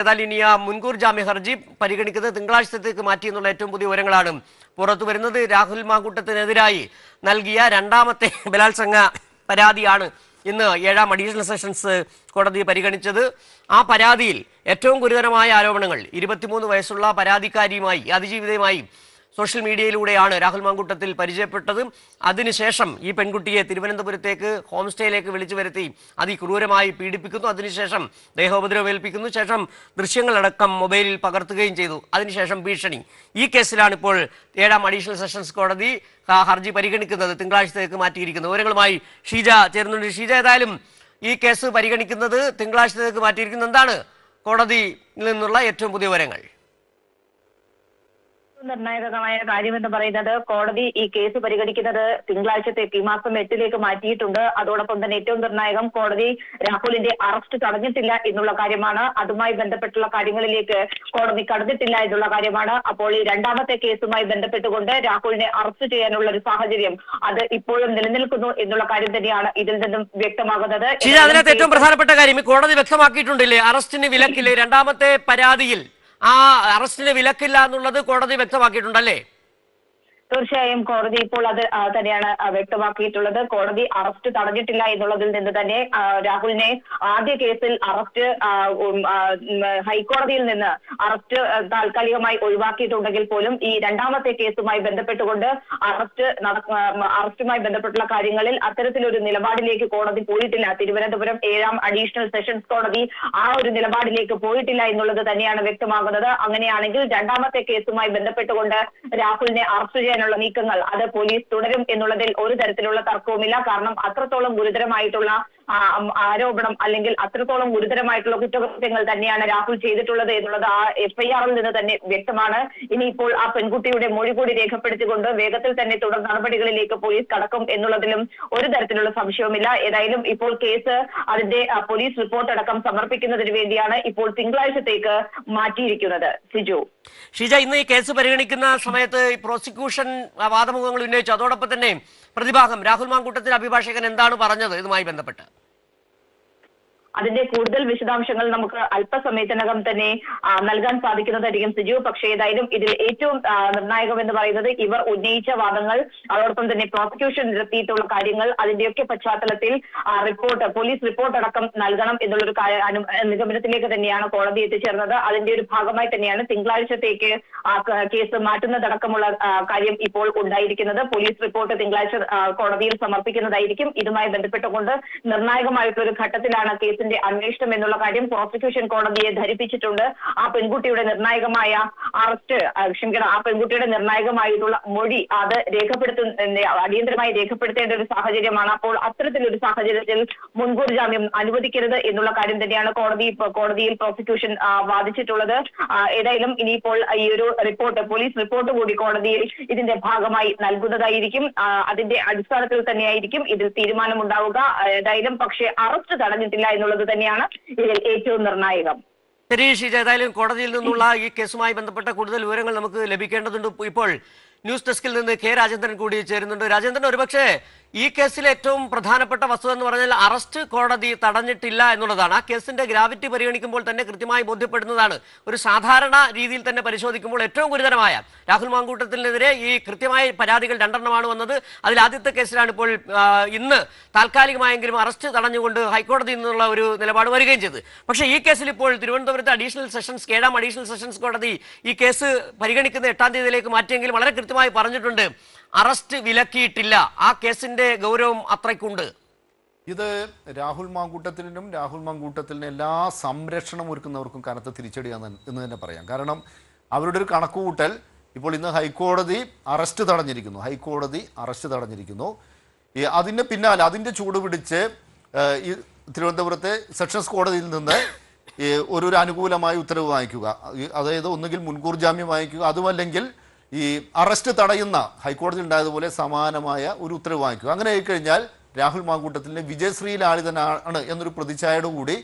ഏതായാലും ഇനി ആ മുൻകൂർ ജാമ്യ ഹർജി പരിഗണിക്കുന്നത് തിങ്കളാഴ്ചത്തേക്ക് മാറ്റി എന്നുള്ള ഏറ്റവും പുതിയ വിവരങ്ങളാണ്. പുറത്തു വരുന്നത് രാഹുൽ മാങ്കൂട്ടത്തിനെതിരായി നൽകിയ രണ്ടാമത്തെ ബലാത്സംഗ പരാതിയാണ് ഇന്ന് ഏഴാം അഡീഷണൽ സെഷൻസ് കോടതി പരിഗണിച്ചത്. ആ പരാതിയിൽ ഏറ്റവും ഗുരുതരമായ ആരോപണങ്ങൾ ഇരുപത്തിമൂന്ന് വയസ്സുള്ള പരാതിക്കാരിയുമായി അതിജീവിതയുമായി സോഷ്യൽ മീഡിയയിലൂടെയാണ് രാഹുൽ മാങ്കൂട്ടത്തിൽ പരിചയപ്പെട്ടത്. അതിനുശേഷം ഈ പെൺകുട്ടിയെ തിരുവനന്തപുരത്തേക്ക് ഹോം സ്റ്റേയിലേക്ക് വിളിച്ചു വരുത്തി അതിക്രൂരമായി പീഡിപ്പിക്കുന്നു. അതിനുശേഷം ദേഹോപദ്രവേൽപ്പിക്കുന്നു ശേഷം ദൃശ്യങ്ങളടക്കം മൊബൈലിൽ പകർത്തുകയും ചെയ്തു. അതിനുശേഷം ഭീഷണി. ഈ കേസിലാണ് ഇപ്പോൾ ഏഴാം അഡീഷണൽ സെഷൻസ് കോടതി ഹർജി പരിഗണിക്കുന്നത് തിങ്കളാഴ്ചത്തേക്ക് മാറ്റിയിരിക്കുന്നത്. വിവരങ്ങളുമായി ഷീജ ചേരുന്നുണ്ട്. ഷീജ ഏതായാലും ഈ കേസ് പരിഗണിക്കുന്നത് തിങ്കളാഴ്ചത്തേക്ക് മാറ്റിയിരിക്കുന്നത്. എന്താണ് കോടതിയിൽ നിന്നുള്ള ഏറ്റവും പുതിയ വിവരങ്ങൾ? നിർണായകമായ കാര്യമെന്ന് പറയുന്നത് കോടതി ഈ കേസ് പരിഗണിക്കുന്നത് തിങ്കളാഴ്ചത്തേക്ക് ഈ മാസം എട്ടിലേക്ക് മാറ്റിയിട്ടുണ്ട്. അതോടൊപ്പം തന്നെ ഏറ്റവും നിർണായകം കോടതി രാഹുലിന്റെ അറസ്റ്റ് തടഞ്ഞിട്ടില്ല എന്നുള്ള കാര്യമാണ്. അതുമായി ബന്ധപ്പെട്ടുള്ള കാര്യങ്ങളിലേക്ക് കോടതി കടന്നിട്ടില്ല എന്നുള്ള കാര്യമാണ്. അപ്പോൾ ഈ രണ്ടാമത്തെ കേസുമായി ബന്ധപ്പെട്ടുകൊണ്ട് രാഹുലിനെ അറസ്റ്റ് ചെയ്യാനുള്ള ഒരു സാഹചര്യം അത് ഇപ്പോഴും നിലനിൽക്കുന്നു എന്നുള്ള കാര്യം തന്നെയാണ് ഇതിൽ നിന്നും വ്യക്തമാകുന്നത്. അതിനകത്ത് ഏറ്റവും പ്രധാനപ്പെട്ട കാര്യം കോടതി വ്യക്തമാക്കിയിട്ടുണ്ടല്ലേ അറസ്റ്റിന് വിലക്കില്ലേ? രണ്ടാമത്തെ പരാതിയിൽ ആ അറസ്റ്റിന് വിലക്കില്ല എന്നുള്ളത് കോടതി വ്യക്തമാക്കിയിട്ടുണ്ടല്ലേ? തീർച്ചയായും കോടതി ഇപ്പോൾ അത് തന്നെയാണ് വ്യക്തമാക്കിയിട്ടുള്ളത്. കോടതി അറസ്റ്റ് തടഞ്ഞിട്ടില്ല എന്നുള്ളതിൽ നിന്ന് തന്നെ രാഹുലിനെ ആദ്യ കേസിൽ അറസ്റ്റ് ഹൈക്കോടതിയിൽ നിന്ന് അറസ്റ്റ് താൽക്കാലികമായി ഒഴിവാക്കിയിട്ടുണ്ടെങ്കിൽ പോലും ഈ രണ്ടാമത്തെ കേസുമായി ബന്ധപ്പെട്ടുകൊണ്ട് അറസ്റ്റ് അറസ്റ്റുമായി ബന്ധപ്പെട്ടുള്ള കാര്യങ്ങളിൽ അത്തരത്തിലൊരു നിലപാടിലേക്ക് കോടതി പോയിട്ടില്ല. തിരുവനന്തപുരം ഏഴാം അഡീഷണൽ സെഷൻസ് കോടതി ആ ഒരു നിലപാടിലേക്ക് പോയിട്ടില്ല എന്നുള്ളത് തന്നെയാണ് വ്യക്തമാകുന്നത്. അങ്ങനെയാണെങ്കിൽ രണ്ടാമത്തെ കേസുമായി ബന്ധപ്പെട്ടുകൊണ്ട് രാഹുലിനെ അറസ്റ്റ് ചെയ്യാനുള്ള നീക്കങ്ങൾ അത് പോലീസ് തുടരും എന്നുള്ളതിൽ ഒരു തരത്തിലുള്ള തർക്കവുമില്ല. കാരണം അത്രത്തോളം ഗുരുതരമായിട്ടുള്ള ആരോപണം അല്ലെങ്കിൽ അത്രത്തോളം ഗുരുതരമായിട്ടുള്ള കുറ്റകൃത്യങ്ങൾ തന്നെയാണ് രാഹുൽ ചെയ്തിട്ടുള്ളത് എന്നുള്ളത് ആ എഫ്ഐആറിൽ നിന്ന് തന്നെ വ്യക്തമാണ്. ഇനിയിപ്പോൾ ആ പെൺകുട്ടിയുടെ മൊഴി കൂടി രേഖപ്പെടുത്തിക്കൊണ്ട് വേഗത്തിൽ തന്നെ തുടർ നടപടികളിലേക്ക് പോലീസ് കടക്കും എന്നുള്ളതിലും ഒരു തരത്തിലുള്ള സംശയവുമില്ല. ഏതായാലും ഇപ്പോൾ കേസ് അതിന്റെ പോലീസ് റിപ്പോർട്ട് അടക്കം സമർപ്പിക്കുന്നതിന് വേണ്ടിയാണ് ഇപ്പോൾ തിങ്കളാഴ്ചത്തേക്ക് മാറ്റിയിരിക്കുന്നത്. സിജു. ഷീജ ഇന്ന് ഈ കേസ് പരിഗണിക്കുന്ന സമയത്ത് പ്രോസിക്യൂഷൻ വാദമുഖങ്ങൾ ഉന്നയിച്ചു. അതോടൊപ്പം തന്നെ പ്രതിഭാഗം രാഹുൽ മാങ്കൂട്ടത്തിന്റെ അഭിഭാഷകൻ എന്താണ് പറഞ്ഞത്? ഇതുമായി ബന്ധപ്പെട്ട്. അതിന്റെ കൂടുതൽ വിശദാംശങ്ങൾ നമുക്ക് അല്പസമയത്തിനകം തന്നെ നൽകാൻ സാധിക്കുന്നതായിരിക്കും സിജു. പക്ഷേ ഏതായാലും ഇതിൽ ഏറ്റവും നിർണായകം എന്ന് പറയുന്നത് ഇവർ ഉന്നയിച്ച വാദങ്ങൾ അതോടൊപ്പം തന്നെ പ്രോസിക്യൂഷൻ നിരത്തിയിട്ടുള്ള കാര്യങ്ങൾ അതിന്റെയൊക്കെ പശ്ചാത്തലത്തിൽ റിപ്പോർട്ട് പോലീസ് റിപ്പോർട്ട് അടക്കം നൽകണം എന്നുള്ളൊരു നിഗമനത്തിലേക്ക് തന്നെയാണ് കോടതി എത്തിച്ചേർന്നത്. അതിന്റെ ഒരു ഭാഗമായി തന്നെയാണ് തിങ്കളാഴ്ചത്തേക്ക് കേസ് മാറ്റുന്നതടക്കമുള്ള കാര്യം ഇപ്പോൾ ഉണ്ടായിരിക്കുന്നത്. പോലീസ് റിപ്പോർട്ട് തിങ്കളാഴ്ച കോടതിയിൽ സമർപ്പിക്കുന്നതായിരിക്കും. ഇതുമായി ബന്ധപ്പെട്ടുകൊണ്ട് നിർണായകമായിട്ടുള്ള ഒരു ഘട്ടത്തിലാണ് കേസിന്റെ അന്വേഷണം എന്നുള്ള കാര്യം പ്രോസിക്യൂഷൻ കോടതിയെ ധരിപ്പിച്ചിട്ടുണ്ട്. ആ പെൺകുട്ടിയുടെ നിർണായകമായ അറസ്റ്റ് ക്ഷമിക്കണം ആ പെൺകുട്ടിയുടെ നിർണായകമായിട്ടുള്ള മൊഴി അത് രേഖപ്പെടുത്തുന്ന അടിയന്തരമായി രേഖപ്പെടുത്തേണ്ട ഒരു സാഹചര്യമാണ്. അപ്പോൾ അത്തരത്തിലൊരു സാഹചര്യത്തിൽ മുൻകൂർ ജാമ്യം അനുവദിക്കരുത് എന്നുള്ള കാര്യം തന്നെയാണ് കോടതി കോടതിയിൽ പ്രോസിക്യൂഷൻ വാദിച്ചിട്ടുള്ളത്. ഏതായാലും ഇനിയിപ്പോൾ ഈ ഒരു റിപ്പോർട്ട് പോലീസ് റിപ്പോർട്ട് കൂടി കോടതിയിൽ ഇതിന്റെ ഭാഗമായി നൽകുന്നതായിരിക്കും. അതിന്റെ അടിസ്ഥാനത്തിൽ തന്നെയായിരിക്കും ഇതിൽ തീരുമാനമുണ്ടാവുക. ഏതായാലും പക്ഷേ അറസ്റ്റ് തടഞ്ഞിട്ടില്ല എന്നുള്ളത് തന്നെയാണ് ഇതിൽ ഏറ്റവും നിർണായകം. ശരി ഷീജ ഏതായാലും കോടതിയിൽ നിന്നുള്ള ഈ കേസുമായി ബന്ധപ്പെട്ട കൂടുതൽ വിവരങ്ങൾ നമുക്ക് ലഭിക്കേണ്ടതുണ്ട്. ഇപ്പോൾ ന്യൂസ് ഡെസ്കിൽ നിന്ന് കെ രാജേന്ദ്രൻ കൂടി ചേരുന്നുണ്ട്. രാജേന്ദ്രൻ ഒരുപക്ഷെ ഈ കേസിൽ ഏറ്റവും പ്രധാനപ്പെട്ട വസ്തുത എന്ന് പറഞ്ഞാൽ അറസ്റ്റ് കോടതി തടഞ്ഞിട്ടില്ല എന്നുള്ളതാണ്. ആ കേസിന്റെ ഗ്രാവിറ്റി പരിഗണിക്കുമ്പോൾ തന്നെ കൃത്യമായി ബോധ്യപ്പെടുന്നതാണ്. ഒരു സാധാരണ രീതിയിൽ തന്നെ പരിശോധിക്കുമ്പോൾ ഏറ്റവും ഗുരുതരമായ രാഹുൽ മാങ്കൂട്ടത്തിനെതിരെ ഈ കൃത്യമായ പരാതികൾ രണ്ടെണ്ണമാണ് വന്നത്. അതിൽ ആദ്യത്തെ കേസിലാണ് ഇപ്പോൾ ഇന്ന് താൽക്കാലികമായെങ്കിലും അറസ്റ്റ് തടഞ്ഞുകൊണ്ട് ഹൈക്കോടതിയിൽ നിന്നുള്ള ഒരു നിലപാട് വരികയും ചെയ്തു പക്ഷേ ഈ കേസിൽ ഇപ്പോൾ തിരുവനന്തപുരത്ത് അഡീഷണൽ സെഷൻസ് ഏഴാം അഡീഷണൽ സെഷൻസ് കോടതി ഈ കേസ് പരിഗണിക്കുന്ന എട്ടാം തീയതിയിലേക്ക് മാറ്റിയെങ്കിലും വളരെ കൃത്യമായി പറഞ്ഞിട്ടുണ്ട്. അറസ്റ്റ് വിലക്കിയിട്ടില്ല. ആ കേസിന്റെ ഗൗരവം അത്രയ്ക്കുണ്ട്. ഇത് രാഹുൽ മാങ്കൂട്ടത്തിനും രാഹുൽ മാങ്കൂട്ടത്തിനും എല്ലാ സംരക്ഷണം ഒരുക്കുന്നവർക്കും കനത്ത തിരിച്ചടിയാണ് എന്ന് തന്നെ പറയാം. കാരണം അവരുടെ ഒരു കണക്കുകൂട്ടൽ ഇപ്പോൾ ഇന്ന് ഹൈക്കോടതി അറസ്റ്റ് തടഞ്ഞിരിക്കുന്നു. ഹൈക്കോടതി അറസ്റ്റ് തടഞ്ഞിരിക്കുന്നു. അതിന് പിന്നാലെ അതിന്റെ ചൂട് പിടിച്ച് ഈ തിരുവനന്തപുരത്തെ സെഷൻസ് കോടതിയിൽ നിന്ന് ഒരു ഒരു അനുകൂലമായ ഉത്തരവ് വാങ്ങിക്കുക. അതായത് ഒന്നുകിൽ മുൻകൂർ ജാമ്യം വാങ്ങിക്കുക അതുമല്ലെങ്കിൽ ഈ അറസ്റ്റ് തടയുന്ന ഹൈക്കോടതി ഉണ്ടായതുപോലെ സമാനമായ ഒരു ഉത്തരവ് വാങ്ങിക്കുക. അങ്ങനെ ആയിക്കഴിഞ്ഞാൽ രാഹുൽ മാങ്കൂട്ടത്തിൽ വിജയശ്രീ ലാളിതനാണ് എന്നൊരു പ്രതിച്ഛായയോട് കൂടി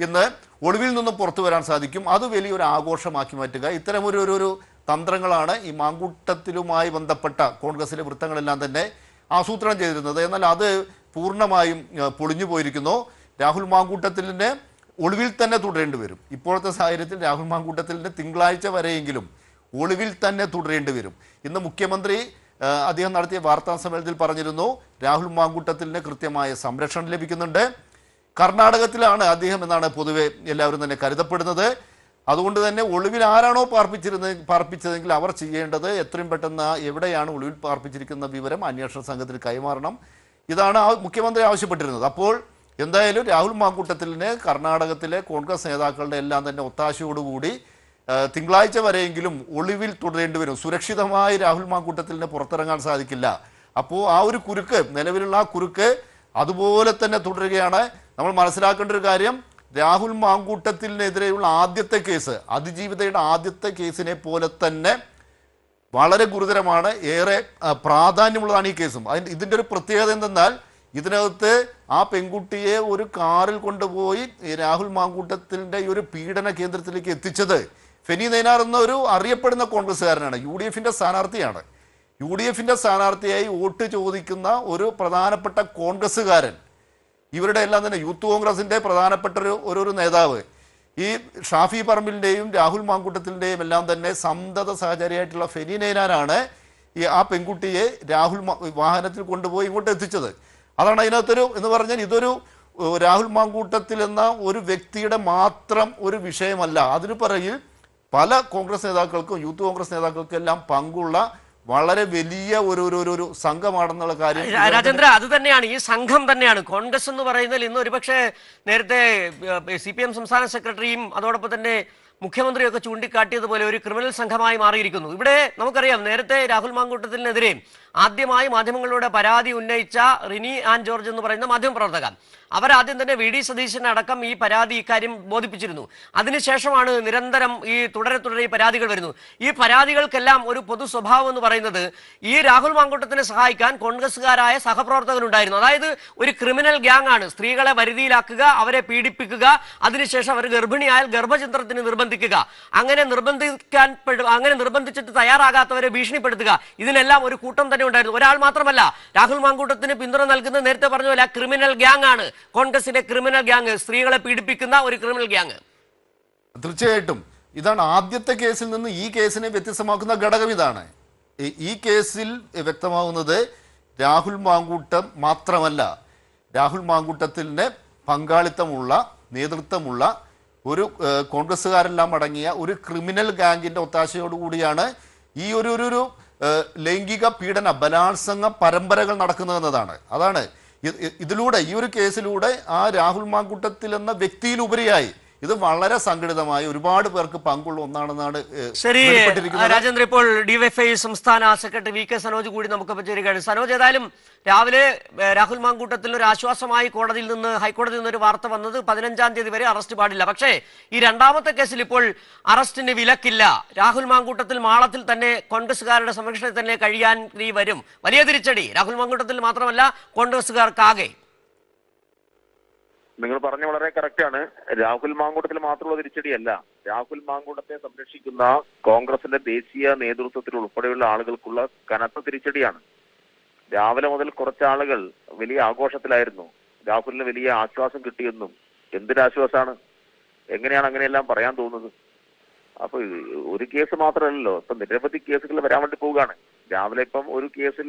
ഇന്ന് ഒളിവിൽ നിന്നും പുറത്തു വരാൻ സാധിക്കും. അത് വലിയൊരു ആഘോഷമാക്കി മാറ്റുക. ഇത്തരമൊരു ഒരു ഒരു തന്ത്രങ്ങളാണ് ഈ മാങ്കൂട്ടത്തിലുമായി ബന്ധപ്പെട്ട കോൺഗ്രസിലെ വൃത്തങ്ങളെല്ലാം തന്നെ ആസൂത്രണം ചെയ്തിരുന്നത്. എന്നാൽ അത് പൂർണമായും പൊളിഞ്ഞു പോയിരിക്കുന്നു. രാഹുൽ മാങ്കൂട്ടത്തിലിനെ ഒളിവിൽ തന്നെ തുടരേണ്ടി വരും. ഇപ്പോഴത്തെ സാഹചര്യത്തിൽ രാഹുൽ മാങ്കൂട്ടത്തിലിന് തിങ്കളാഴ്ച വരെയെങ്കിലും ഒളിവിൽ തന്നെ തുടരേണ്ടി വരും. ഇന്ന് മുഖ്യമന്ത്രി അദ്ദേഹം നടത്തിയ വാർത്താ സമ്മേളനത്തിൽ പറഞ്ഞിരുന്നു രാഹുൽ മാങ്കൂട്ടത്തിന് കൃത്യമായ സംരക്ഷണം ലഭിക്കുന്നുണ്ട്. കർണാടകത്തിലാണ് അദ്ദേഹം എന്നാണ് പൊതുവെ എല്ലാവരും തന്നെ കരുതപ്പെടുന്നത്. അതുകൊണ്ട് തന്നെ ഒളിവിൽ ആരാണോ പാർപ്പിച്ചിരുന്നത് പാർപ്പിച്ചതെങ്കിൽ അവർ ചെയ്യേണ്ടത് എത്രയും പെട്ടെന്ന് എവിടെയാണ് ഒളിവിൽ പാർപ്പിച്ചിരിക്കുന്ന വിവരം അന്വേഷണ സംഘത്തിന് കൈമാറണം. ഇതാണ് മുഖ്യമന്ത്രി ആവശ്യപ്പെട്ടിരുന്നത്. അപ്പോൾ എന്തായാലും രാഹുൽ മാങ്കൂട്ടത്തിലിന് കർണാടകത്തിലെ കോൺഗ്രസ് നേതാക്കളുടെ എല്ലാം തന്നെ ഒത്താശയോടുകൂടി തിങ്കളാഴ്ച വരെയെങ്കിലും ഒളിവിൽ തുടരേണ്ടി വരും. സുരക്ഷിതമായി രാഹുൽ മാങ്കൂട്ടത്തിലിന് പുറത്തിറങ്ങാൻ സാധിക്കില്ല. അപ്പോൾ ആ ഒരു കുരുക്ക് നിലവിലുള്ള ആ കുരുക്ക് അതുപോലെ തന്നെ തുടരുകയാണ്. നമ്മൾ മനസ്സിലാക്കേണ്ട ഒരു കാര്യം രാഹുൽ മാങ്കൂട്ടത്തിനെതിരെയുള്ള ആദ്യത്തെ കേസ് അതിജീവിതയുടെ ആദ്യത്തെ കേസിനെ പോലെ തന്നെ വളരെ ഗുരുതരമാണ്. ഏറെ പ്രാധാന്യമുള്ളതാണ് ഈ കേസും. അതിന് ഇതിന്റെ ഒരു പ്രത്യേകത എന്തെന്നാൽ ഇതിനകത്ത് ആ പെൺകുട്ടിയെ ഒരു കാറിൽ കൊണ്ടുപോയി രാഹുൽ മാങ്കൂട്ടത്തിന്റെ ഈ ഒരു പീഡന കേന്ദ്രത്തിലേക്ക് എത്തിച്ചത് ഫെനി നൈനാർ എന്ന ഒരു അറിയപ്പെടുന്ന കോൺഗ്രസ്സുകാരനാണ്. യു ഡി എഫിന്റെ സ്ഥാനാർത്ഥിയാണ്. യു ഡി എഫിന്റെ സ്ഥാനാർത്ഥിയായി വോട്ട് ചോദിക്കുന്ന ഒരു പ്രധാനപ്പെട്ട കോൺഗ്രസ്സുകാരൻ. ഇവരുടെ എല്ലാം തന്നെ യൂത്ത് കോൺഗ്രസിന്റെ പ്രധാനപ്പെട്ട ഒരു ഒരു നേതാവ്. ഈ ഷാഫി പറമ്പിലിന്റെയും രാഹുൽ മാങ്കൂട്ടത്തിന്റെയും എല്ലാം തന്നെ സന്തത സഹചാരിയായിട്ടുള്ള ഫെനി നൈനാരാണ് ഈ ആ പെൺകുട്ടിയെ രാഹുൽ വാഹനത്തിൽ കൊണ്ടുപോയി ഇങ്ങോട്ട് എത്തിച്ചത്. അതാണ് അതിനകത്തൊരു എന്ന് പറഞ്ഞാൽ ഇതൊരു രാഹുൽ മാങ്കൂട്ടത്തിൽ എന്ന ഒരു വ്യക്തിയുടെ മാത്രം ഒരു വിഷയമല്ല. അതിനു പിറകിൽ പല കോൺഗ്രസ് നേതാക്കൾക്കും യൂത്ത് കോൺഗ്രസ് നേതാക്കൾക്കും എല്ലാം പങ്കുള്ള വളരെ വലിയ ഒരു ഒരു ഒരു- സംഘമാണെന്നുള്ള കാര്യം രാജേന്ദ്ര അത് തന്നെയാണ്. ഈ സംഘം തന്നെയാണ്. കോൺഗ്രസ് എന്ന് പറയുന്നതിൽ ഇന്ന് ഒരുപക്ഷെ നേരത്തെ സി പി എം സംസ്ഥാന സെക്രട്ടറിയും അതോടൊപ്പം തന്നെ മുഖ്യമന്ത്രിയൊക്കെ ചൂണ്ടിക്കാട്ടിയതുപോലെ ഒരു ക്രിമിനൽ സംഘമായി മാറിയിരിക്കുന്നു. ഇവിടെ നമുക്കറിയാം നേരത്തെ രാഹുൽ മാങ്കൂട്ടത്തിനെതിരെ ആദ്യമായി മാധ്യമങ്ങളിലൂടെ പരാതി ഉന്നയിച്ച റിനി ആൻ ജോർജ് എന്ന് പറയുന്ന മാധ്യമപ്രവർത്തക അവരാദ്യം തന്നെ വി ഡി സതീശനടക്കം ഈ പരാതി ഇക്കാര്യം ബോധിപ്പിച്ചിരുന്നു. അതിനുശേഷമാണ് നിരന്തരം ഈ തുടരെ തുടരെ ഈ പരാതികൾ വരുന്നു ഈ പരാതികൾക്കെല്ലാം ഒരു പൊതു സ്വഭാവം എന്ന് പറയുന്നത് ഈ രാഹുൽ മാങ്കൂട്ടത്തിനെ സഹായിക്കാൻ കോൺഗ്രസ്സുകാരായ സഹപ്രവർത്തകരുണ്ടായിരുന്നു. അതായത് ഒരു ക്രിമിനൽ ഗ്യാങ് ആണ് സ്ത്രീകളെ വരുതിയിലാക്കുക അവരെ പീഡിപ്പിക്കുക അതിനുശേഷം അവർ ഗർഭിണിയായാൽ ഗർഭചിത്രത്തിന് നിർബന്ധിക്കുക. അങ്ങനെ നിർബന്ധിക്കാൻ അങ്ങനെ നിർബന്ധിച്ചിട്ട് തയ്യാറാകാത്തവരെ ഭീഷണിപ്പെടുത്തുക. ഇതിനെല്ലാം ഒരു കൂട്ടം തന്നെ ഉണ്ടായിരുന്നു. ഒരാൾ മാത്രമല്ല രാഹുൽ മാങ്കൂട്ടത്തിന് പിന്തുണ നൽകുന്നത് നേരത്തെ പറഞ്ഞ പോലെ ക്രിമിനൽ ഗ്യാങ് ആണ്. കോൺഗ്രസിന്റെ ക്രിമിനൽ ഗ്യാങ് സ്ത്രീകളെ പീഡിപ്പിക്കുന്ന ഒരു ക്രിമിനൽ ഗ്യാങ്. തീർച്ചയായിട്ടും. ഇതാണ് ആദ്യത്തെ കേസിൽ നിന്ന് ഈ കേസിനെ വ്യത്യസ്തമാക്കുന്ന ഘടകം ഇതാണ്. ഈ കേസിൽ വ്യക്തമാകുന്നത് രാഹുൽ മാങ്കൂട്ടം മാത്രമല്ല. രാഹുൽ മാങ്കൂട്ടത്തിന് പങ്കാളിത്തമുള്ള നേതൃത്വമുള്ള ഒരു കോൺഗ്രസ്സുകാരെല്ലാം അടങ്ങിയ ഒരു ക്രിമിനൽ ഗാംഗിന്റെ ഒത്താശയോടുകൂടിയാണ് ഈ ഒരു ഒരു ലൈംഗിക പീഡന ബലാത്സംഗ പരമ്പരകൾ നടക്കുന്നതെന്നതാണ് അതാണ് ഇതിലൂടെ ഈ ഒരു കേസിലൂടെ ആ രാഹുൽ മാങ്കുട്ടത്തിൽ എന്ന വ്യക്തിയിലുപരിയായി ഇത് വളരെ സംഘടിതമായി ഒരുപാട് പേർക്ക് പങ്കുള്ള ഒന്നാണെന്നാണ് ശരി. രാജേന്ദ്ര ഇപ്പോൾ ഡിവൈഎഫ്ഐ സംസ്ഥാന സെക്രട്ടറി വി കെ സനോജ് കൂടി നമുക്ക് ചേരുകയാണ്. സനോജ് ഏതായാലും രാവിലെ രാഹുൽ മാങ്കൂട്ടത്തിൽ ഒരു ആശ്വാസമായി കോടതിയിൽ നിന്ന് ഹൈക്കോടതിയിൽ നിന്ന് ഒരു വാർത്ത വന്നത് പതിനഞ്ചാം തീയതി വരെ അറസ്റ്റ് പാടില്ല. പക്ഷേ ഈ രണ്ടാമത്തെ കേസിൽ ഇപ്പോൾ അറസ്റ്റിന് വിലക്കില്ല. രാഹുൽ മാങ്കൂട്ടത്തിൽ മാളത്തിൽ തന്നെ കോൺഗ്രസുകാരുടെ സംരക്ഷണത്തിൽ തന്നെ കഴിയാൻ വരും. വലിയ തിരിച്ചടി. രാഹുൽ മാങ്കൂട്ടത്തിൽ മാത്രമല്ല കോൺഗ്രസുകാർക്കാകെ നിങ്ങൾ പറഞ്ഞ വളരെ കറക്റ്റാണ് രാഹുൽ മാങ്കൂട്ടത്തിൽ മാത്രമുള്ള തിരിച്ചടിയല്ല. രാഹുൽ മാങ്കൂട്ടത്തെ സംരക്ഷിക്കുന്ന കോൺഗ്രസിന്റെ ദേശീയ നേതൃത്വത്തിൽ ഉൾപ്പെടെയുള്ള ആളുകൾക്കുള്ള കനത്ത തിരിച്ചടിയാണ്. രാവിലെ മുതൽ കുറച്ച് ആളുകൾ വലിയ ആഘോഷത്തിലായിരുന്നു. രാഹുലിന് വലിയ ആശ്വാസം കിട്ടിയെന്നും എന്തൊരാശ്വാസമാണ് എങ്ങനെയാണ് അങ്ങനെയെല്ലാം പറയാൻ തോന്നുന്നത്? അപ്പൊ ഒരു കേസ് മാത്രമല്ലല്ലോ. ഇപ്പൊ നിരവധി കേസുകൾ വരാൻ വേണ്ടി പോവുകയാണ്. രാവിലെ ഇപ്പം ഒരു കേസിൽ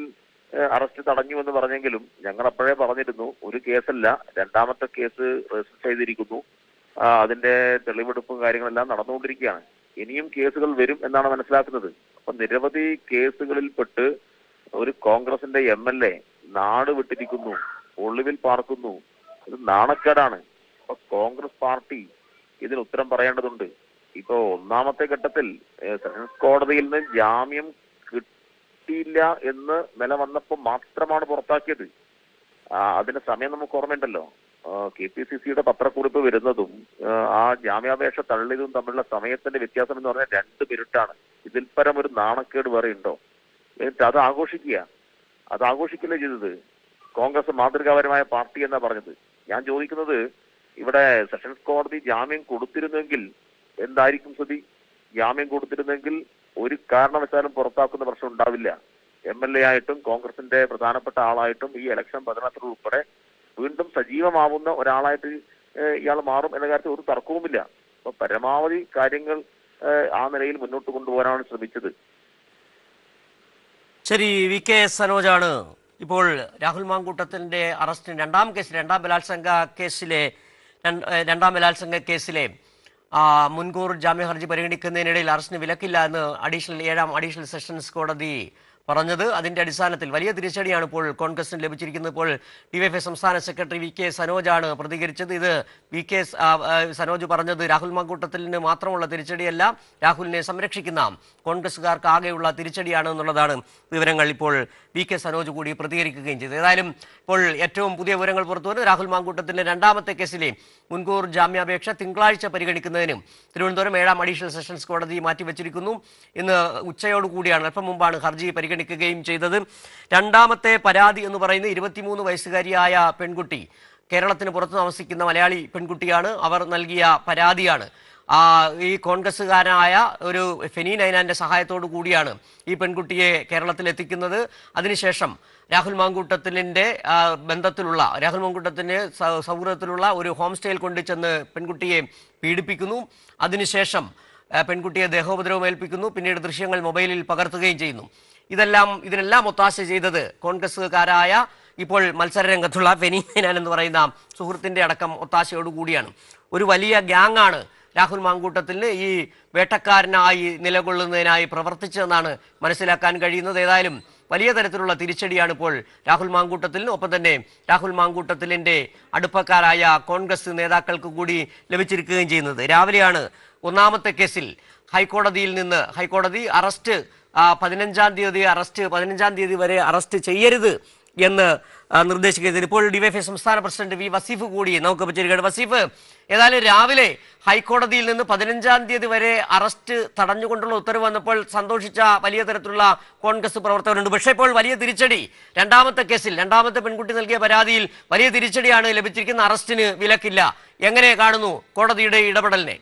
അറസ്റ്റ് തടഞ്ഞു എന്ന് പറഞ്ഞെങ്കിലും ഞങ്ങൾ അപ്പോഴേ പറഞ്ഞിരുന്നു ഒരു കേസല്ല രണ്ടാമത്തെ കേസ് രജിസ്റ്റർ ചെയ്തിരിക്കുന്നു. അതിന്റെ തെളിവെടുപ്പും കാര്യങ്ങളെല്ലാം നടന്നുകൊണ്ടിരിക്കുകയാണ്. ഇനിയും കേസുകൾ വരും എന്നാണ് മനസ്സിലാക്കുന്നത്. അപ്പൊ നിരവധി കേസുകളിൽ പെട്ട് ഒരു കോൺഗ്രസിന്റെ എം എൽ എ നാട് വിട്ടിരിക്കുന്നു ഒളിവിൽ പാർക്കുന്നു. ഇത് നാണക്കേടാണ്. അപ്പൊ കോൺഗ്രസ് പാർട്ടി ഇതിന് ഉത്തരം പറയേണ്ടതുണ്ട്. ഇപ്പോ ഒന്നാമത്തെ ഘട്ടത്തിൽ സെഷൻസ് കോടതിയിൽ നിന്ന് ജാമ്യം കിട്ടിയില്ല എന്ന് നില വന്നപ്പോൾ മാത്രമാണ് പുറത്താക്കിയത്. അതിന് സമയം നമുക്ക് ഓർമ്മയുണ്ടല്ലോ. കെ പി സി സിയുടെ പത്രക്കുറിപ്പ് വരുന്നതും ആ ജാമ്യാപേക്ഷ തള്ളിയതും തമ്മിലുള്ള സമയത്തിന്റെ വ്യത്യാസം എന്ന് പറഞ്ഞാൽ രണ്ട് മിനിറ്റാണ്. ഇതിൽ പരം ഒരു നാണക്കേട് വേറെ ഉണ്ടോ? എന്നിട്ട് അത് ആഘോഷിക്കുക. അത് ആഘോഷിക്കില്ല ചെയ്തത്? കോൺഗ്രസ് മാതൃകാപരമായ പാർട്ടി എന്നാ പറഞ്ഞത്. ഞാൻ ചോദിക്കുന്നത് ഇവിടെ സെഷൻസ് കോടതി ജാമ്യം കൊടുത്തിരുന്നെങ്കിൽ എന്തായിരിക്കും സ്ഥിതി? ജാമ്യം കൊടുത്തിരുന്നെങ്കിൽ ഒരു കാരണവശാലും പുറത്താക്കുന്ന പ്രശ്നം ഉണ്ടാവില്ല. എം എൽ എ ആയിട്ടും കോൺഗ്രസിന്റെ പ്രധാനപ്പെട്ട ആളായിട്ടും ഈ ഇലക്ഷൻ പതനത്തിൽ ഉൾപ്പെടെ വീണ്ടും സജീവമാവുന്ന ഒരാളായിട്ട് ഇയാൾ മാറും എന്ന കാര്യത്തിൽ ഒരു തർക്കവുമില്ല. അപ്പൊ പരമാവധി കാര്യങ്ങൾ ആ നിലയിൽ മുന്നോട്ട് കൊണ്ടുപോകാനാണ് ശ്രമിച്ചത്. ശരി വി കെ സനോജാണ്. ഇപ്പോൾ രാഹുൽ മാങ്കൂട്ടത്തിന്റെ അറസ്റ്റ് രണ്ടാം കേസ് രണ്ടാം ബലാത്സംഗ കേസിലെ രണ്ട്- ബലാത്സംഗ കേസിലെ മുൻകൂർ ജാമ്യ ഹർജി പരിഗണിക്കുന്നതിനിടയിൽ അറസ്റ്റിന് വിലക്കില്ല എന്ന് അഡീഷണൽ ഏഴാം അഡീഷണൽ സെഷൻസ് കോടതി പറഞ്ഞത്. അതിന്റെ അടിസ്ഥാനത്തിൽ വലിയ തിരിച്ചടിയാണ് ഇപ്പോൾ കോൺഗ്രസിന് ലഭിച്ചിരിക്കുന്നത്. ഇപ്പോൾ ഡിവൈഎഫ്ഐ സംസ്ഥാന സെക്രട്ടറി വി കെ സനോജാണ് പ്രതികരിച്ചത്. ഇത് വി കെ സനോജ് പറഞ്ഞത് രാഹുൽ മാങ്കൂട്ടത്തിന് മാത്രമുള്ള തിരിച്ചടിയല്ല രാഹുലിനെ സംരക്ഷിക്കുന്ന കോൺഗ്രസുകാർക്ക് ആകെയുള്ള തിരിച്ചടിയാണ് എന്നുള്ളതാണ് വിവരങ്ങൾ ഇപ്പോൾ വി കെ സനോജ് കൂടി പ്രതികരിക്കുകയും ചെയ്തു. ഏതായാലും ഇപ്പോൾ ഏറ്റവും പുതിയ വിവരങ്ങൾ പുറത്തുവരുന്നത് രാഹുൽ മാങ്കൂട്ടത്തിന്റെ രണ്ടാമത്തെ കേസിലെ മുൻകൂർ ജാമ്യാപേക്ഷ തിങ്കളാഴ്ച പരിഗണിക്കുന്നതിനും തിരുവനന്തപുരം ഏഴാം അഡീഷണൽ സെഷൻസ് കോടതി മാറ്റിവെച്ചിരിക്കുന്നു. ഇന്ന് ഉച്ചയോടുകൂടിയാണ് അല്പം മുമ്പാണ് ഹർജി പരിഗണിക്കുകയും ചെയ്തത്. രണ്ടാമത്തെ പരാതി എന്ന് പറയുന്നത് ഇരുപത്തിമൂന്ന് വയസ്സുകാരിയായ പെൺകുട്ടി കേരളത്തിന് പുറത്ത് താമസിക്കുന്ന മലയാളി പെൺകുട്ടിയാണ്. അവർ നൽകിയ പരാതിയാണ്. ഈ കോൺഗ്രസ്സുകാരനായ ഒരു ഫെനി നൈനാന്റെ സഹായത്തോടു കൂടിയാണ് ഈ പെൺകുട്ടിയെ കേരളത്തിൽ എത്തിക്കുന്നത് അതിനുശേഷം രാഹുൽ മാങ്കൂട്ടത്തിലിന്റെ ബന്ധത്തിലുള്ള രാഹുൽ മാങ്കൂട്ടത്തിന്റെ സൗഹൃദത്തിലുള്ള ഒരു ഹോം സ്റ്റേയിൽ കൊണ്ടു ചെന്ന് പെൺകുട്ടിയെ പീഡിപ്പിക്കുന്നു. അതിനുശേഷം പെൺകുട്ടിയെ ദേഹോപദ്രവം ഏൽപ്പിക്കുന്നു പിന്നീട് ദൃശ്യങ്ങൾ മൊബൈലിൽ പകർത്തുകയും ചെയ്യുന്നു. ഇതെല്ലാം ഇതിനെല്ലാം ഒത്താശ ചെയ്തത് കോൺഗ്രസ്സുകാരായ ഇപ്പോൾ മത്സരരംഗത്തുള്ള ഫെനി എന്ന് പറയുന്ന സുഹൃത്തിന്റെ അടക്കം ഒത്താശയോടുകൂടിയാണ് ഒരു വലിയ ഗ്യാങ്ങാണ് രാഹുൽ മാങ്കൂട്ടത്തിന് ഈ വേട്ടക്കാരനായി നിലകൊള്ളുന്നതിനായി പ്രവർത്തിച്ചതെന്നാണ് മനസ്സിലാക്കാൻ കഴിയുന്നത്. ഏതായാലും വലിയ തരത്തിലുള്ള തിരിച്ചടിയാണ് ഇപ്പോൾ രാഹുൽ മാങ്കൂട്ടത്തിലിന് ഒപ്പം തന്നെ രാഹുൽ മാങ്കൂട്ടത്തിലിന്റെ അടുപ്പക്കാരായ കോൺഗ്രസ് നേതാക്കൾക്ക് കൂടി ലഭിച്ചിരിക്കുകയും ചെയ്യുന്നത്. രാവിലെയാണ് ഒന്നാമത്തെ കേസിൽ ഹൈക്കോടതിയിൽ നിന്ന് ഹൈക്കോടതി അറസ്റ്റ് പതിനഞ്ചാം തീയതി അറസ്റ്റ് പതിനഞ്ചാം തീയതി വരെ അറസ്റ്റ് ചെയ്യരുത് എന്ന് നിർദ്ദേശിക്കരുത്. ഇപ്പോൾ ഡിവൈഎഫ്ഐ സംസ്ഥാന പ്രസിഡന്റ് വി വസീഫ് കൂടി നമുക്ക് പറ്റിയിരിക്കുകയാണ് വസീഫ് ഏതായാലും രാവിലെ ഹൈക്കോടതിയിൽ നിന്ന് പതിനഞ്ചാം തീയതി വരെ അറസ്റ്റ് തടഞ്ഞുകൊണ്ടുള്ള ഉത്തരവ് വന്നപ്പോൾ സന്തോഷിച്ച വലിയ തരത്തിലുള്ള കോൺഗ്രസ് പ്രവർത്തകരുണ്ട്. പക്ഷേ ഇപ്പോൾ വലിയ തിരിച്ചടി രണ്ടാമത്തെ കേസിൽ രണ്ടാമത്തെ പെൺകുട്ടി നൽകിയ പരാതിയിൽ വലിയ തിരിച്ചടിയാണ് ലഭിച്ചിരിക്കുന്ന അറസ്റ്റിന് വിലക്കില്ല. എങ്ങനെ കാണുന്നു കോടതിയുടെ ഇടപെടലിനെ?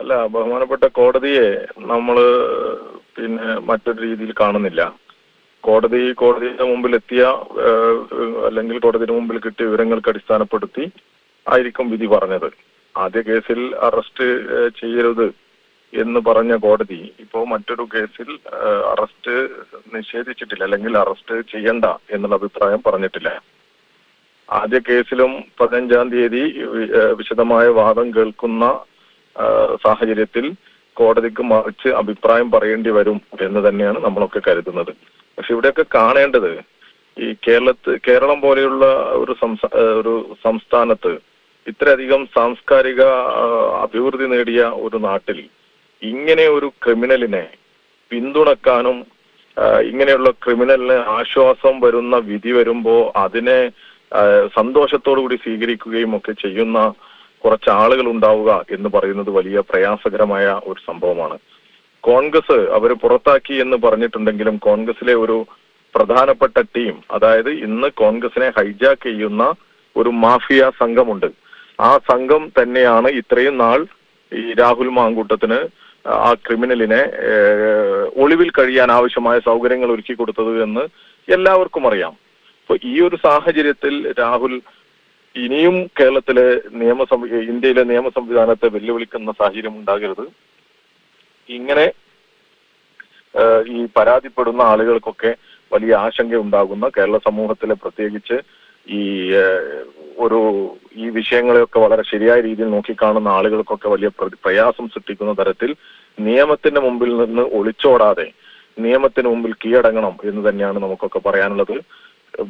അല്ല ബഹുമാനപ്പെട്ട കോടതിയെ നമ്മൾ പിന്നെ മറ്റൊരു രീതിയിൽ കാണുന്നില്ല. കോടതി കോടതിയുടെ മുമ്പിൽ എത്തിയ അല്ലെങ്കിൽ കോടതിയുടെ മുമ്പിൽ കിട്ടിയ വിവരങ്ങൾക്ക് അടിസ്ഥാനപ്പെടുത്തി ആയിരിക്കും വിധി പറഞ്ഞത്. ആദ്യ കേസിൽ അറസ്റ്റ് ചെയ്യരുത് എന്ന് പറഞ്ഞ കോടതി ഇപ്പോ മറ്റൊരു കേസിൽ അറസ്റ്റ് നിഷേധിച്ചിട്ടില്ല അല്ലെങ്കിൽ അറസ്റ്റ് ചെയ്യണ്ട എന്നുള്ള അഭിപ്രായം പറഞ്ഞിട്ടില്ല. ആദ്യ കേസിലും പതിനഞ്ചാം തീയതി വിശദമായ വാദം കേൾക്കുന്ന സാഹചര്യത്തിൽ കോടതിക്ക് മറിച്ച് അഭിപ്രായം പറയേണ്ടി വരും എന്ന് തന്നെയാണ് നമ്മളൊക്കെ കരുതുന്നത്. പക്ഷെ ഇവിടെയൊക്കെ കാണേണ്ടത് ഈ കേരളത്ത് കേരളം പോലെയുള്ള ഒരു ഒരു സംസ്ഥാനത്ത് ഇത്രയധികം സാംസ്കാരിക അഭിവൃദ്ധി നേടിയ ഒരു നാട്ടിൽ ഇങ്ങനെ ഒരു ക്രിമിനലിനെ പിന്തുണക്കാനും ഇങ്ങനെയുള്ള ക്രിമിനലിന് ആശ്വാസം വരുന്ന വിധി വരുമ്പോ അതിനെ സന്തോഷത്തോടു കൂടി സ്വീകരിക്കുകയും ഒക്കെ ചെയ്യുന്ന കുറച്ച് ആളുകൾ ഉണ്ടാവുക എന്ന് പറയുന്നത് വലിയ പ്രയാസകരമായ ഒരു സംഭവമാണ്. കോൺഗ്രസ് അവർ പുറത്താക്കി എന്ന് പറഞ്ഞിട്ടുണ്ടെങ്കിലും കോൺഗ്രസിലെ ഒരു പ്രധാനപ്പെട്ട ടീം അതായത് ഇന്ന് കോൺഗ്രസിനെ ഹൈജാക്ക് ചെയ്യുന്ന ഒരു മാഫിയ സംഘമുണ്ട്. ആ സംഘം തന്നെയാണ് ഇത്രയും നാൾ ഈ രാഹുൽ മാങ്കൂട്ടത്തിന് ആ ക്രിമിനലിനെ ഒളിവിൽ കഴിയാൻ ആവശ്യമായ സൗകര്യങ്ങൾ ഒരുക്കി കൊടുത്തത് എന്ന് എല്ലാവർക്കും അറിയാം. അപ്പൊ ഈ ഒരു സാഹചര്യത്തിൽ രാഹുൽ ഇനിയും കേരളത്തിലെ നിയമ ഇന്ത്യയിലെ നിയമ സംവിധാനത്തെ വെല്ലുവിളിക്കുന്ന സാഹചര്യം ഉണ്ടാകരുത്. ഇങ്ങനെ ഈ പരാതിപ്പെടുന്ന ആളുകൾക്കൊക്കെ വലിയ ആശങ്ക ഉണ്ടാകുന്ന കേരള സമൂഹത്തിലെ പ്രത്യേകിച്ച് ഈ ഒരു ഈ വിഷയങ്ങളെയൊക്കെ വളരെ ശരിയായ രീതിയിൽ നോക്കിക്കാണുന്ന ആളുകൾക്കൊക്കെ വലിയ പ്ര- പ്രയാസം സൃഷ്ടിക്കുന്ന തരത്തിൽ നിയമത്തിന്റെ മുമ്പിൽ നിന്ന് ഒളിച്ചോടാതെ നിയമത്തിന് മുമ്പിൽ കീഴടങ്ങണം എന്ന് തന്നെയാണ് നമുക്കൊക്കെ പറയാനുള്ളത്.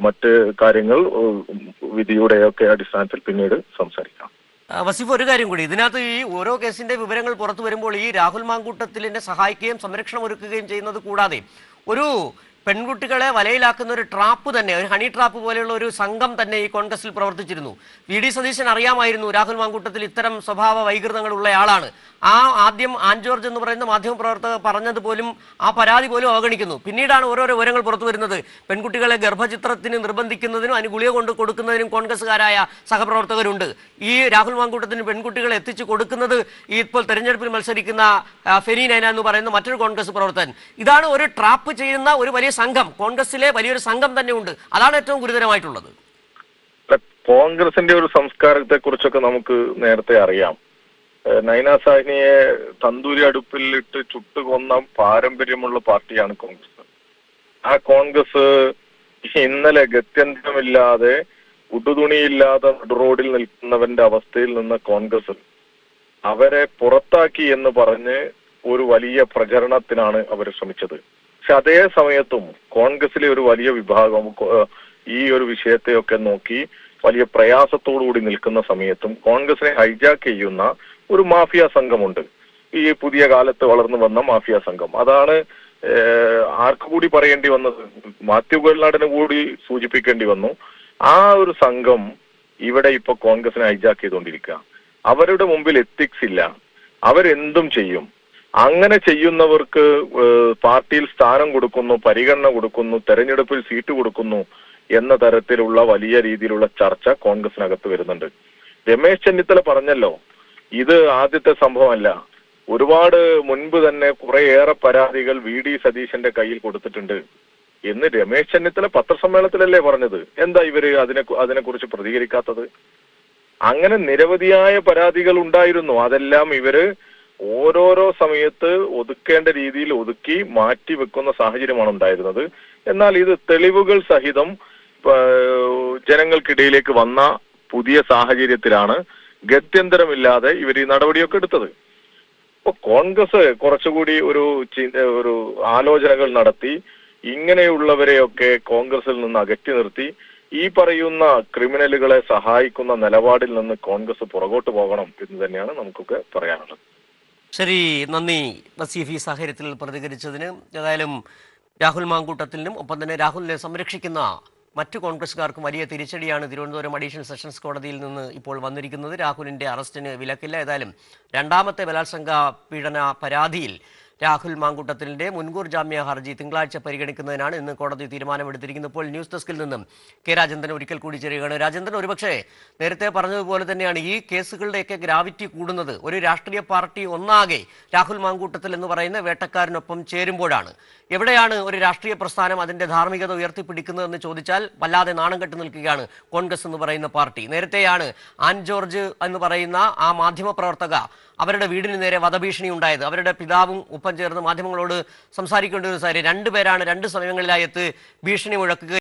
മറ്റ് കാര്യങ്ങൾ വിധിയുടെയൊക്കെ അടിസ്ഥാനത്തിൽ പിന്നീട് സംസാരിക്കാം. വസീഫ് ഒരു കാര്യം കൂടി. ഇതിനകത്ത് ഈ ഓരോ കേസിന്റെ വിവരങ്ങൾ പുറത്തു വരുമ്പോൾ ഈ രാഹുൽ മാങ്കൂട്ടത്തിലിനെ സഹായിക്കുകയും സംരക്ഷണം ഒരുക്കുകയും ചെയ്യുന്നത് കൂടാതെ ഒരു പെൺകുട്ടികളെ വലയിലാക്കുന്ന ഒരു ട്രാപ്പ് തന്നെ ഒരു ഹണി ട്രാപ്പ് പോലെയുള്ള ഒരു സംഘം തന്നെ ഈ കോൺഗ്രസിൽ പ്രവർത്തിച്ചിരുന്നു. വി ഡി സതീശൻ അറിയാമായിരുന്നു രാഹുൽ മാങ്കൂട്ടത്തിൽ ഇത്തരം സ്വഭാവ വൈകൃതങ്ങളുള്ള ആളാണ്. ആ ആദ്യം ആൻജോർജ് എന്ന് പറയുന്ന മാധ്യമപ്രവർത്തകർ പറഞ്ഞത് പോലും ആ പരാതി പോലും അവഗണിക്കുന്നു. പിന്നീടാണ് ഓരോരോ വിവരങ്ങൾ പുറത്തു വരുന്നത്. പെൺകുട്ടികളെ ഗർഭചിത്രത്തിന് നിർബന്ധിക്കുന്നതിനും അതിന് ഗുളിക കൊണ്ട് കൊടുക്കുന്നതിനും കോൺഗ്രസ്സുകാരായ സഹപ്രവർത്തകരുണ്ട്. ഈ രാഹുൽ മാങ്കൂട്ടത്തിന് പെൺകുട്ടികളെ എത്തിച്ചു കൊടുക്കുന്നത് ഈ ഇപ്പോൾ തെരഞ്ഞെടുപ്പിൽ മത്സരിക്കുന്ന ഫെനീനൈന ഫെനി നൈന എന്ന് പറയുന്ന മറ്റൊരു കോൺഗ്രസ് പ്രവർത്തകൻ. ഇതാണ് ഒരു ട്രാപ്പ് ചെയ്യുന്ന ഒരു വലിയ സംഘം കോൺഗ്രസിലെ വലിയൊരു സംഘം തന്നെ ഉണ്ട് അതാണ് ഏറ്റവും ഗുരുതരമായിട്ടുള്ളത്. കോൺഗ്രസിന്റെ ഒരു സംസ്കാരത്തെ കുറിച്ചൊക്കെ നമുക്ക് നേരത്തെ അറിയാം. നൈന സാഹ്നിയെ തന്തൂരി അടുപ്പിൽ ഇട്ട് ചുട്ടുകൊന്ന പാരമ്പര്യമുള്ള പാർട്ടിയാണ് കോൺഗ്രസ്. ആ കോൺഗ്രസ് ഇന്നലെ ഗത്യന്തരമില്ലാതെ ഉടുതുണിയില്ലാതെ റോഡിൽ നിൽക്കുന്നവന്റെ അവസ്ഥയിൽ നിന്ന കോൺഗ്രസ് അവരെ പുറത്താക്കി എന്ന് പറഞ്ഞ് ഒരു വലിയ പ്രചരണത്തിനാണ് അവർ ശ്രമിച്ചത്. പക്ഷെ അതേ സമയത്തും കോൺഗ്രസിലെ ഒരു വലിയ വിഭാഗം ഈ ഒരു വിഷയത്തെയൊക്കെ നോക്കി വലിയ പ്രയാസത്തോടുകൂടി നിൽക്കുന്ന സമയത്തും കോൺഗ്രസിനെ ഹൈജാക്ക് ചെയ്യുന്ന ഒരു മാഫിയ സംഘമുണ്ട്. ഈ പുതിയ കാലത്ത് വളർന്നു വന്ന മാഫിയ സംഘം. അതാണ് ആർക്കു കൂടി പറയേണ്ടി വന്നത്? മാത്യു ഗോൾനാടിന് കൂടി സൂചിപ്പിക്കേണ്ടി വന്നു. ആ ഒരു സംഘം ഇവിടെ ഇപ്പൊ കോൺഗ്രസിനെ ഹൈജാക്ക് ചെയ്തുകൊണ്ടിരിക്കുക. അവരുടെ മുമ്പിൽ എത്തിക്സ് ഇല്ല. അവരെന്തും ചെയ്യും. അങ്ങനെ ചെയ്യുന്നവർക്ക് പാർട്ടിയിൽ സ്ഥാനം കൊടുക്കുന്നു പരിഗണന കൊടുക്കുന്നു തെരഞ്ഞെടുപ്പിൽ സീറ്റ് കൊടുക്കുന്നു എന്ന തരത്തിലുള്ള വലിയ രീതിയിലുള്ള ചർച്ച കോൺഗ്രസിനകത്ത് വരുന്നുണ്ട്. രമേശ് ചെന്നിത്തല പറഞ്ഞല്ലോ ഇത് ആദ്യത്തെ സംഭവമല്ല. ഒരുപാട് മുൻപ് തന്നെ കുറേയേറെ പരാതികൾ വി ഡി സതീശന്റെ കയ്യിൽ കൊടുത്തിട്ടുണ്ട്. എന്ന് രമേശ് ചെന്നിത്തല പത്രസമ്മേളനത്തിലല്ലേ പറഞ്ഞത്? എന്താ ഇവർ അതിനെ അതിനെക്കുറിച്ച് പ്രതികരിക്കാത്തത്? അങ്ങനെ നിരവധിയായ പരാതികൾ ഉണ്ടായിരുന്നു. അതെല്ലാം ഇവർ ഓരോരോ സമയത്ത് ഒതുക്കേണ്ട രീതിയിൽ ഒതുക്കി മാറ്റി വെക്കുന്ന സാഹചര്യമാണ് ഉണ്ടായിരുന്നത്. എന്നാൽ ഇത് തെളിവുകൾ സഹിതം ജനങ്ങൾക്കിടയിലേക്ക് വന്ന പുതിയ സാഹചര്യത്തിലാണ് ഗത്യന്തരമില്ലാതെ ഇവർ ഈ നടപടിയൊക്കെ എടുത്തത്. ഇപ്പൊ കോൺഗ്രസ് കുറച്ചുകൂടി ഒരു ഒരു ആലോചനകൾ നടത്തി ഇങ്ങനെയുള്ളവരെയൊക്കെ കോൺഗ്രസിൽ നിന്ന് അകറ്റി നിർത്തി ഈ പറയുന്ന ക്രിമിനലുകളെ സഹായിക്കുന്ന നിലപാടിൽ നിന്ന് കോൺഗ്രസ് പുറകോട്ട് പോകണം എന്ന് തന്നെയാണ് നമുക്കൊക്കെ പറയാനുള്ളത്. ശരി നന്ദി. നസീഫ് ഈ സാഹചര്യത്തിൽ പ്രതികരിച്ചതിന് ഏതായാലും രാഹുൽ മാങ്കൂട്ടത്തിനും ഒപ്പം തന്നെ രാഹുലിനെ സംരക്ഷിക്കുന്ന മറ്റു കോൺഗ്രസ്സുകാർക്കും വലിയ തിരിച്ചടിയാണ് തിരുവനന്തപുരം അഡീഷണൽ സെഷൻസ് കോടതിയിൽ നിന്ന് ഇപ്പോൾ വന്നിരിക്കുന്നത്. രാഹുലിന്റെ അറസ്റ്റിന് വിലക്കില്ല. ഏതായാലും രണ്ടാമത്തെ ബലാത്സംഗ പീഡന പരാതിയിൽ രാഹുൽ മാങ്കുട്ടത്തിലിന്റെ മുൻകൂർ ജാമ്യ ഹർജി തിങ്കളാഴ്ച പരിഗണിക്കുന്നതിനാണ് ഇന്ന് കോടതി തീരുമാനമെടുത്തിരിക്കുന്നത്. ഇപ്പോൾ ന്യൂസ് ഡെസ്കിൽ നിന്നും കെ രാജേന്ദ്രൻ ഒരിക്കൽ കൂടി ചേരുകയാണ്. രാജേന്ദ്രൻ ഒരുപക്ഷെ നേരത്തെ പറഞ്ഞതുപോലെ തന്നെയാണ് ഈ കേസുകളുടെയൊക്കെ ഗ്രാവിറ്റി കൂടുന്നത്. ഒരു രാഷ്ട്രീയ പാർട്ടി ഒന്നാകെ രാഹുൽ മാങ്കൂട്ടത്തിൽ എന്ന് പറയുന്ന വേട്ടക്കാരനൊപ്പം ചേരുമ്പോഴാണ്. എവിടെയാണ് ഒരു രാഷ്ട്രീയ പ്രസ്ഥാനം അതിന്റെ ധാർമ്മികത ഉയർത്തിപ്പിടിക്കുന്നതെന്ന് ചോദിച്ചാൽ വല്ലാതെ നാണം കെട്ട് നിൽക്കുകയാണ് കോൺഗ്രസ് എന്ന് പറയുന്ന പാർട്ടി. നേരത്തെയാണ് ആൻ ജോർജ് എന്ന് പറയുന്ന ആ മാധ്യമ പ്രവർത്തക അവരുടെ വീടിന് നേരെ വധഭീഷണി ഉണ്ടായത്. അവരുടെ പിതാവും ഒപ്പം ചേർന്ന് മാധ്യമങ്ങളോട് സംസാരിക്കേണ്ട ഒരു സാരി രണ്ടുപേരാണ് രണ്ട് സമയങ്ങളിലായി എത്ത് ഭീഷണി മുഴക്കുക